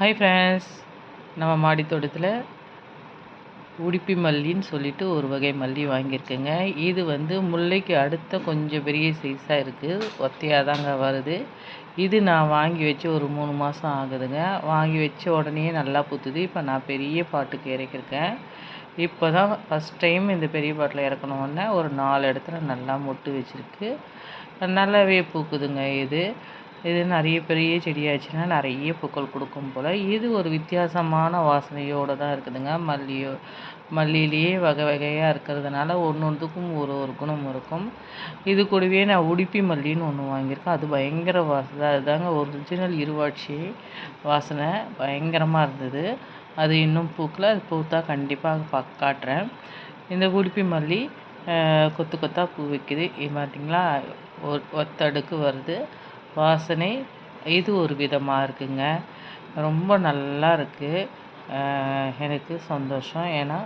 Hi friends நம்ம மாடி தோட்டத்தில் உடுப்பி மல்லின்னு சொல்லிட்டு ஒரு வகை மல்லி வாங்கியிருக்கேங்க. இது வந்து முல்லைக்கு அடுத்த கொஞ்சம் பெரிய சைஸாக இருக்குது ஒத்தையாக தாங்க வருது. இது நான் வாங்கி வச்சு ஒரு மூணு மாதம் ஆகுதுங்க. வாங்கி வச்ச உடனே நல்லா பூத்துது. இப்போ நான் பெரிய பாட்டுக்கு இறக்கிருக்கேன் இப்போ தான் ஃபஸ்ட் டைம் இந்த பெரிய பாட்டில் இறக்கணுன்னே ஒரு நாலு இடத்துல நல்லா மொட்டு வச்சுருக்கு. நல்லாவே பூக்குதுங்க இது. இது நிறைய பெரிய செடியாச்சுன்னா நிறைய பூக்கள் கொடுக்கும் போல் இது ஒரு வித்தியாசமான வாசனையோடு தான் இருக்குதுங்க. மல்லியோ மல்லியிலேயே வகை வகையாக இருக்கிறதுனால ஒன்று ஒன்றுக்கும் ஒரு ஒரு குணம் இருக்கும். இது கூடவே நான் உடுப்பி மல்லின்னு ஒன்று வாங்கியிருக்கேன். அது பயங்கர வாசனை. அதுதாங்க ஒரிஜினல் இருவாட்சி வாசனை. பயங்கரமாக இருந்தது. அது இன்னும் பூக்கல. அது பூத்தா கண்டிப்பாக பா காட்டுறேன். இந்த உடுப்பி மல்லி கொத்து கொத்தாக பூ வைக்குது. இது ஒரு ஒத்தடுக்கு வருது. வாசனை இது ஒரு விதமாக இருக்குங்க. ரொம்ப நல்லா இருக்குது எனக்கு சந்தோஷம். ஏன்னா